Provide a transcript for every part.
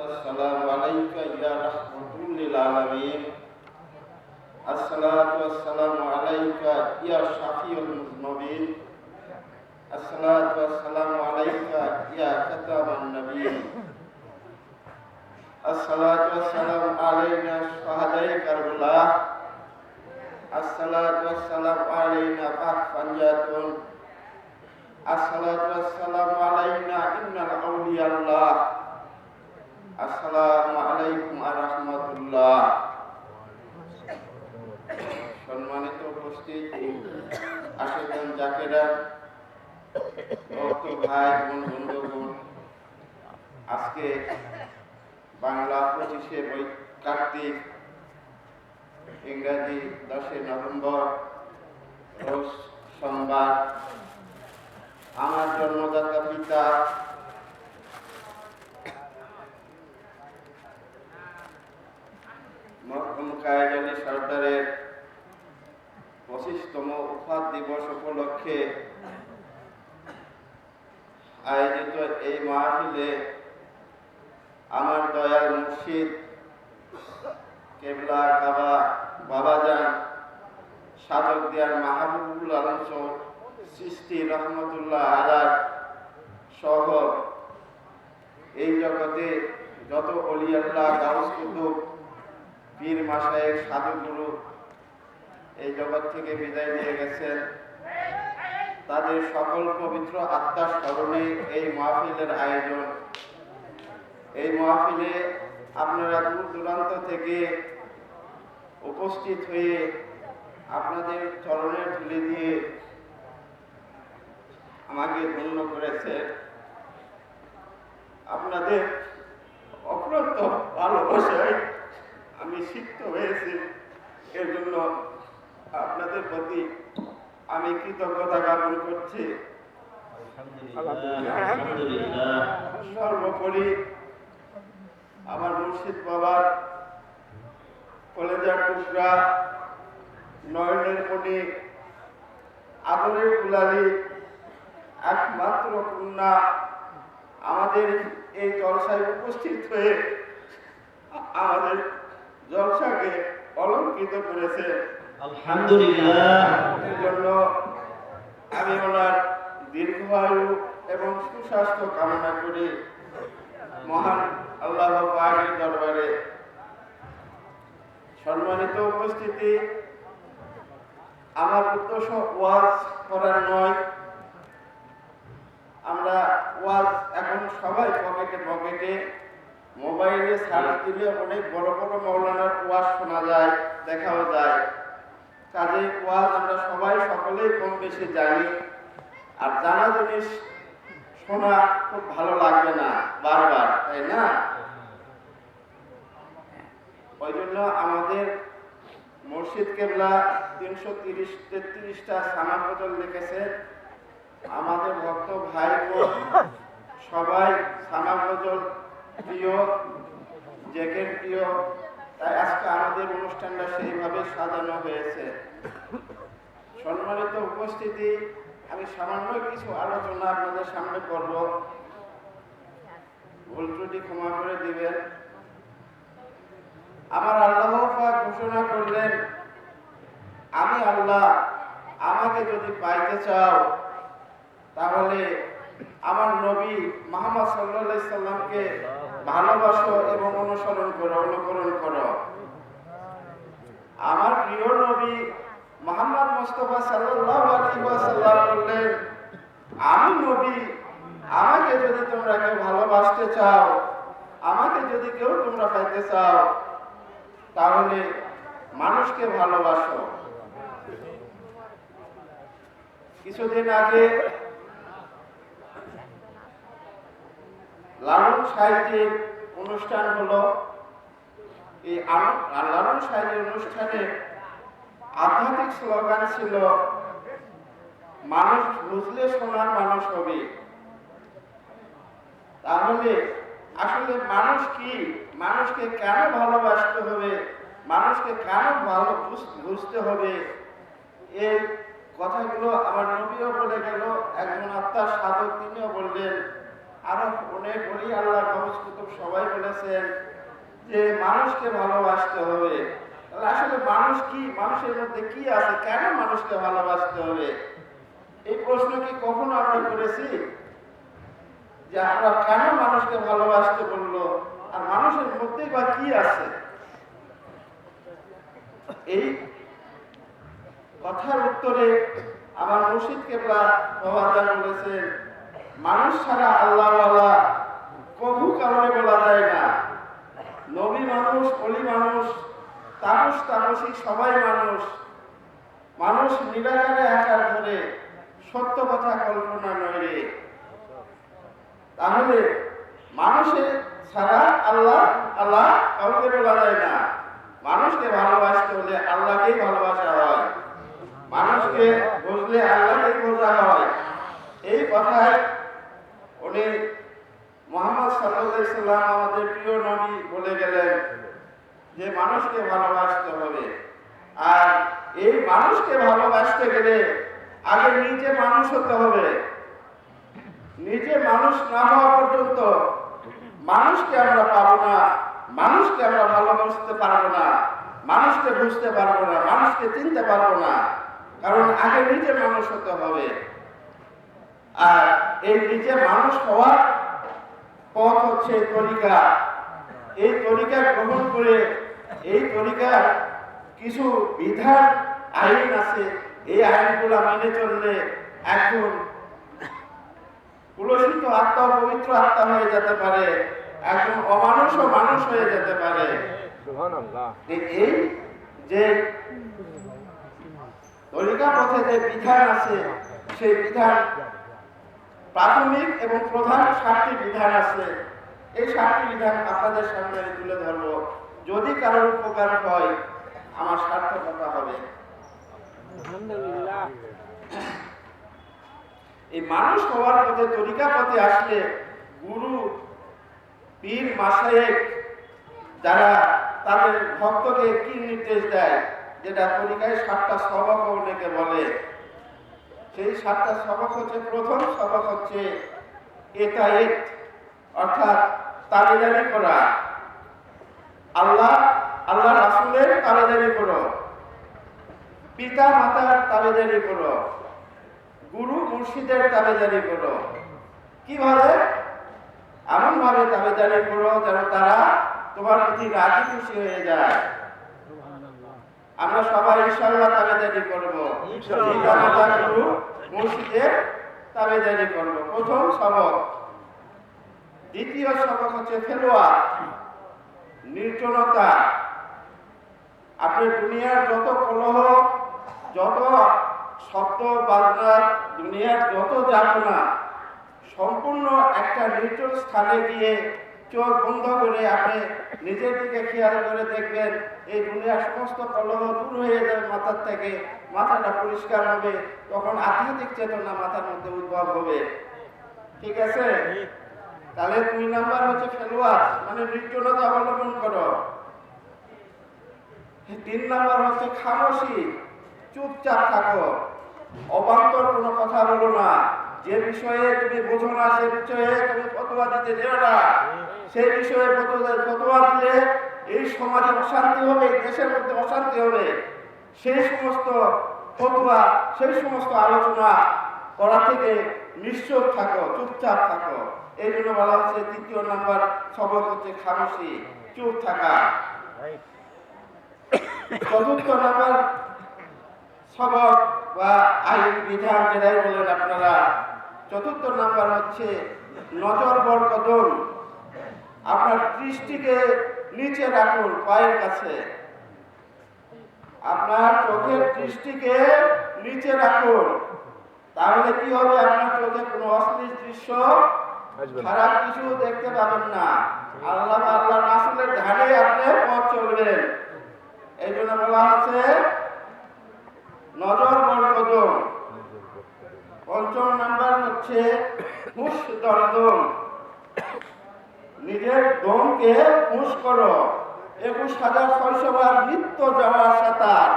والسلام عليك يا رحمة للعالمين. الصلاة والسلام عليك يا شفيع المذنبين. الصلاة والسلام عليك يا كتاب النبيين. الصلاة والسلام علينا شهداء كربلاء. الصلاة والسلام علينا فاك فنجاتون الصلاة ভাই, বোন, বন্ধুগণ, আজকে বাংলা পঁচিশে বই কার্তিক, ইংরাজি দশে নভেম্বর, রোজ সোমবার। আমার জন্মদাতা পিতা মরহুম কায়েদ আলী সরদারের পঁচিশতম উপাদ দিবস উপলক্ষে আয়োজিত এই মাহফিলে আমার দয়াল মুর্শিদ, কেবলা কাবা বাবাজান, সাধক দিয়ার মাহবুবুল আলম সৃষ্টি রহমতুল্লাহ আলার সহ এই জগতে যত অলিয়াল্লাহ গাউস কুতুব, পীর মাসায়ের সাধুগুরু এই জগৎ থেকে বিদায় নিয়ে গেছেন। তাদের সকল পবিত্র আত্মার স্মরণে এই মাহফিলের আয়োজন। এই মাহফিলে আপনারা দূর দূরান্ত থেকে উপস্থিত হয়ে আপনাদের চরণের তুলে দিয়ে আমাকে ধন্য করেছে আপনাদের অপ্রান্ত ভালোবাসায় আমি সিক্ত হয়েছি। এর জন্য আপনাদের প্রতি আমি কৃতজ্ঞতা জ্ঞাপন করছি। সর্বোপরি আমার মুর্শিদ বাবার কলেজার টুকরা নয়নের মণি আদরের কুলালি একমাত্র কন্যা আমাদের এই জলসায় উপস্থিত হয়ে আমাদের জলসাকে অলঙ্কৃত করেছে সুস্বাস্থ্য কামনা করি। দরবারে সম্মানিত উপস্থিতি। আমার উদ্দেশ্য ওয়াজ করার নয়। আমরা ওয়াজ এখন সবাই পকেটে পকেটে। মোবাইলে সার্চ দিলে অনেক বড় বড় মৌলানার ওয়াজ শোনা যায়, দেখাও যায়। কাজে ওয়াজ আমরা সবাই সকলেই কম বেশি জানি। আর জানা জিনিস শোনা খুব ভালো লাগবে না, বারবার, তাই না? ওই জন্য আমাদের মসজিদ কেবলা তিনশো তিরিশ, তেত্রিশটা সানা বদল লিখেছে। আমাদের ভক্ত ভাই বোন সবাই সানা বদল প্রিয়, জেকের প্রিয় তাই আজকে আমাদের অনুষ্ঠানটা সেইভাবে সাজানো হয়েছে। সম্মানিত উপস্থিতি, আমি সামান্য কিছু আলোচনা আপনাদের সামনে করব। ভুল ত্রুটি ক্ষমা করে দিবেন। আমার আল্লাহ ঘোষণা করলেন, আমি আল্লাহ আমাকে যদি পাইতে চাও, তাহলে আমার নবী মোহাম্মদ সাল্লাহ সাল্লামকে ভালোবাসো এবং অনুসরণ করো, অনুকরণ করো। আমার প্রিয় নবী মোহাম্মদ মুস্তফা ওয়াসাল্লাম বললেন, আমি নবী, আমাকে যদি তোমরা কেউ ভালোবাসতে চাও, আমাকে যদি কেউ তোমরা পাইতে চাও, তাহলে মানুষকে ভালোবাসো। কিছুদিন আগে লালন সাহিত্যের অনুষ্ঠান হলো এই লালন সাহিত্যের অনুষ্ঠানে আধ্যাত্মিক স্লোগান ছিল, মানুষ বুঝলে সোনার মানুষ হবে। তাহলে আসলে মানুষ কি? মানুষকে কেন ভালোবাসতে হবে? মানুষকে কেন ভালো বুঝতে হবে? এই কথাগুলো আমার নবীও বলে গেল, একজন আত্মার সাধক তিনিও বললেন আরও অনেক বলি আল্লাহ কুতুব সবাই বলেছেন যে মানুষকে ভালোবাসতে হবে। আসলে মানুষ কি? মানুষের মধ্যে কি আছে? কেন মানুষকে ভালোবাসতে হবে? এই প্রশ্ন কি কখনো আমরা করেছি? যে আমরা কেন মানুষকে ভালোবাসতে বলল? আর মানুষের মধ্যে বা কি আছে? এই কথার উত্তরে আমার মুর্শিদ কেবলা বলেছেন মানুষ ছাড়া আল্লাহওয়ালা কবু কারণে বলা যায় না। নবী মানুষ, অলি মানুষ, তাপস তাপসী সবাই মানুষ। মানুষ নিরাকারে আকার ধরে সত্য কথা কল্পনা নয় তাহলে মানুষের ছাড়া আল্লাহ আল্লাহ কাউকে বলা যায় না। মানুষকে ভালোবাসতে হলে আল্লাহকেই ভালোবাসা হয়। মানুষকে বুঝলে আল্লাহকেই বোঝা হয়। এই কথায় উনি মোহাম্মদ সাল্লাহ ইসলাম আমাদের প্রিয় নবী বলে গেলেন যে মানুষকে ভালোবাসতে হবে। আর এই মানুষকে ভালোবাসতে গেলে আগে নিজে মানুষ হতে হবে। নিজে মানুষ না হওয়া পর্যন্ত মানুষকে আমরা পাবো না, মানুষকে আমরা ভালোবাসতে পারব না, মানুষকে বুঝতে পারব না, মানুষকে চিনতে পারব না। কারণ আগে নিজে মানুষ হতে হবে। আর এই নিজে মানুষ হওয়ার পথ হচ্ছে তরিকা। এই তরিকা গ্রহণ করে এই তরিকার কিছু বিধান আইন আছে। এই আইনগুলো মেনে চললে এখন কুলসিত আত্মা পবিত্র আত্মা হয়ে যেতে পারে। একজন অমানুষও মানুষ হয়ে যেতে পারে। এই যে তরিকা পথে যে বিধান আছে সেই বিধান প্রাথমিক এবং প্রধান সাতটি বিধান আছে। এই সাতটি বিধান আপনাদের সামনে আমি তুলে ধরবো। যদি কারোর উপকার হয় আমার সার্থকতা হবে। এই মানুষ হওয়ার পথে তরিকা পথে আসলে গুরু পীর মাসায়েক যারা তাদের ভক্তকে কি নির্দেশ দেয় যেটা তরিকায় সাতটা সবক অনেকে বলে। সেই সাতটা সবক হচ্ছে, প্রথম সবক হচ্ছে এতায়েত, অর্থাৎ তাবেদারি করা। আল্লাহ আল্লাহ রাসুলের তাবেদারি করো। পিতা মাতার তাবেদারি করো। গুরু মুর্শিদের তাবেদারি করো। কীভাবে? এমন ভাবে তাবেদারি করো যেন তারা তোমার প্রতি রাজি খুশি হয়ে যায়। আমরা সবাই ইনশাআল্লাহ তাবেদারি করব। মাতা তাবেদারি করব। প্রথম সবক। দ্বিতীয় সবক হচ্ছে ফেলোয়া নির্জনতা। আপনি দুনিয়ার যত কলহ যত শব্দ বাজনা দুনিয়ার যত যাতনা সম্পূর্ণ একটা নির্জন স্থানে গিয়ে চোখ বন্ধ করে আপনি নিজের দিকে খেয়াল করে দেখবেন, এই দুনিয়ার সমস্ত কলহ দূর হয়ে যাবে মাথার থেকে, মাথাটা পরিষ্কার হবে, তখন আধ্যাত্মিক চেতনা মাথার মধ্যে উদ্ভব হবে। ঠিক আছে? তাহলে দুই নাম্বার হচ্ছে ফেলোয়ার মানে নির্জনতা অবলম্বন করো। তিন নাম্বার হচ্ছে খামোশি, চুপচাপ থাকো। অবান্তর কোনো কথা বলো না। যে বিষয়ে তুমি বোঝো না, সে বিষয়ে তুমি ফতোয়া দিতে যেও না। সেই বিষয়ে ফতোয়া দিলে এই সমাজে অশান্তি হবে দেশের মধ্যে অশান্তি হবে। সেই সমস্ত ফতোয়া, সেই সমস্ত আলোচনা করা থেকে নিশ্চুপ থাকো, চুপচাপ থাকো। এই জন্য বলা হচ্ছে দ্বিতীয় নাম্বার সবক হচ্ছে খামোশি, চুপ থাকা। চতুর্থ নাম্বার সবক বা আইন বিধান যেটাই বলেন আপনারা চতুর্থ নাম্বার হচ্ছে নজর বর কদম আপনার দৃষ্টিকে নিচে রাখুন পায়ের কাছে। আপনার চোখের দৃষ্টিকে নিচে রাখুন। তাহলে কি হবে? আপনার চোখে কোনো অশ্লীল দৃশ্য খারাপ কিছু দেখতে পাবেন না। আল্লাহ আল্লাহ রাসুলের ধারে আপনি পথ চলবেন। এই জন্য বলা আছে নজর বর কদম পঞ্চম নাম্বার হচ্ছে হুশ দর্দম। নিজের দমকে হুশ করো। একুশ হাজার ছয়শো বার নিত্য যাওয়া সাঁতার।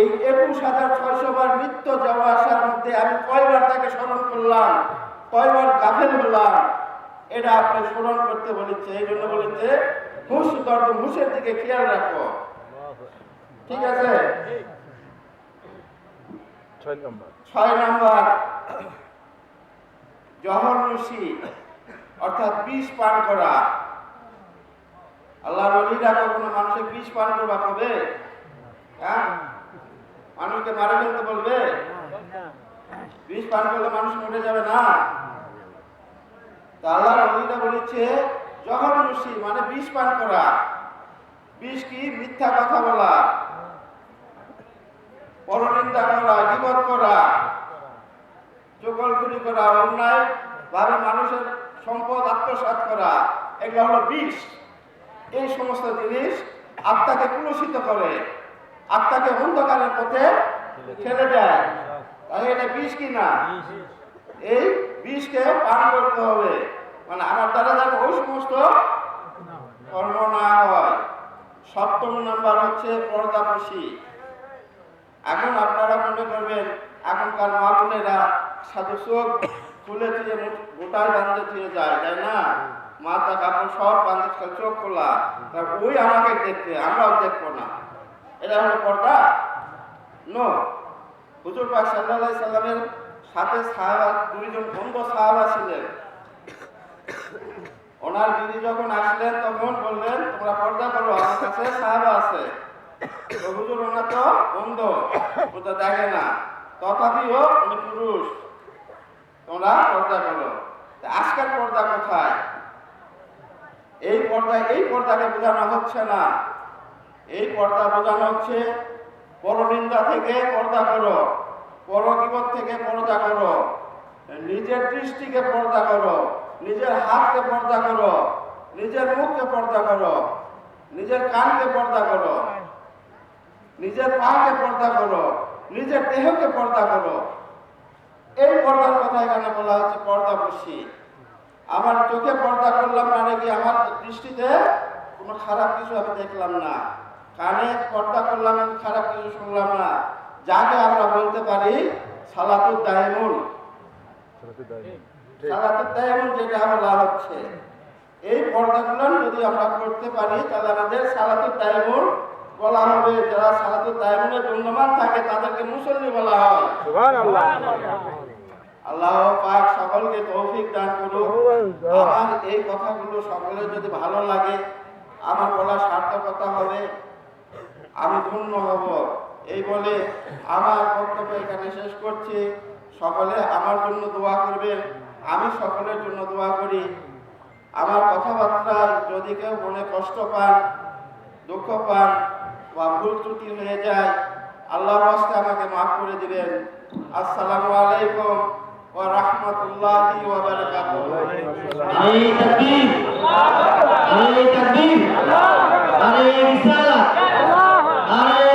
এই একুশ হাজার ছয়শো বার নিত্য যাওয়া আসার মধ্যে আমি কয়বার তাকে স্মরণ করলাম? কয়বার গাফেল হলাম? এটা আপনি স্মরণ করতে বলেছে, এই জন্য বলেছে হুশ দর্দ হুশের দিকে খেয়াল রাখো। ঠিক আছে? ছয় নম্বর। ছয় নম্বর। জহর নসি অর্থাৎ বিষ পান করা। আল্লাহ রলিরা কখনো মানুষের বিষ পান করবা কবে? হ্যাঁ? মানুষকে মারা ফেলতে বলবে? বিষ পান করলে মানুষ মরে যাবে না। তা আল্লাহ রলিরা বলেছে, জহর নসি মানে বিষ পান করা। বিষ কি? মিথ্যা কথা বলা। পরনিন্দা করা গিবত করা চকলখুরি করা, অন্যায় ভাবে মানুষের সম্পদ আত্মসাৎ করা, এগুলো হলো বিষ। এই সমস্ত জিনিস আত্মাকে কুলসিত করে, আত্মাকে অন্ধকারের পথে ঠেলে দেয়। তাহলে এটা বিষ কি না? এই বিষকে পান করতে হবে। মানে আমার দ্বারা যেন ওই সমস্ত কর্ম না হয়। সপ্তম নাম্বার হচ্ছে পর্দাপসী এখন আপনারা মনে করবেন, এখনকার মা বোনেরা সাধু চোখ খুলে দিয়ে গোটায় বান্ধে দিয়ে যায়, তাই না? মা মাথা কাপড় সব বান্ধে চোখ খোলা। তা ওই আমাকে দেখবে, আমরাও দেখব না। এটা হলো পর্দা? নো। হুজুর পাক আলাইহি সাল্লামের সাথে সাহাবা, দুইজন বন্ধ সাহাবা ছিলেন। ওনার দিদি যখন আসলেন, তখন বললেন, তোমরা পর্দা করো, আমার কাছে সাহাবা আছে। হুজুর ওনা তো অন্ধ ও তো দেখে না। তথাপিও উনি পুরুষ। তোমরা পর্দা করো। আজকের পর্দা কোথায়? এই পর্দা, এই পর্দাকে বোঝানো হচ্ছে না। এই পর্দা বোঝানো হচ্ছে, পরনিন্দা থেকে পর্দা করো পরকিবত থেকে পর্দা করো, নিজের দৃষ্টিকে পর্দা করো, নিজের হাতকে পর্দা করো, নিজের মুখকে পর্দা করো, নিজের কানকে পর্দা করো। নিজের পাকে পর্দা করো নিজের দেহকে পর্দা করো। এই পর্দার কথা এখানে বলা হচ্ছে পর্দা বসি। আমার চোখে পর্দা করলাম মানে কি আমার দৃষ্টিতে কোনো খারাপ কিছু আমি দেখলাম না। কানে পর্দা করলাম আমি খারাপ কিছু শুনলাম না। যাকে আমরা বলতে পারি সালাতুর দায়মুন সালাতুর দায়মুন যেটা বলা হচ্ছে। এই পর্দাগুলো যদি আমরা করতে পারি তাহলে আমাদের সালাতুর দায়মুন বলা হবে যারা সালাতুর দায়মুনের দণ্ডমান থাকে তাদেরকে মুসল্লি বলা হয়। সুবহান আল্লাহ আল্লাহ পাক সকলকে তৌফিক দান করুন আমার এই কথাগুলো সকলের যদি ভালো লাগে আমার বলা সার্থকতা হবে। আমি ধন্য হব। এই বলে আমার বক্তব্য এখানে শেষ করছি। সকলে আমার জন্য দোয়া করবেন। আমি সকলের জন্য দোয়া করি। আমার কথাবার্তা যদি কেউ মনে কষ্ট পান দুঃখ পান বা ভুল ত্রুটি হয়ে যায় আল্লাহর আস্তে আমাকে মাফ করে দিবেন আসসালামু আলাইকুম ওয়া রাহমাতুল্লাহি ওয়া বারাকাতুহু আল্লাহু আকবার আরে আল্লাহু আকবার আরে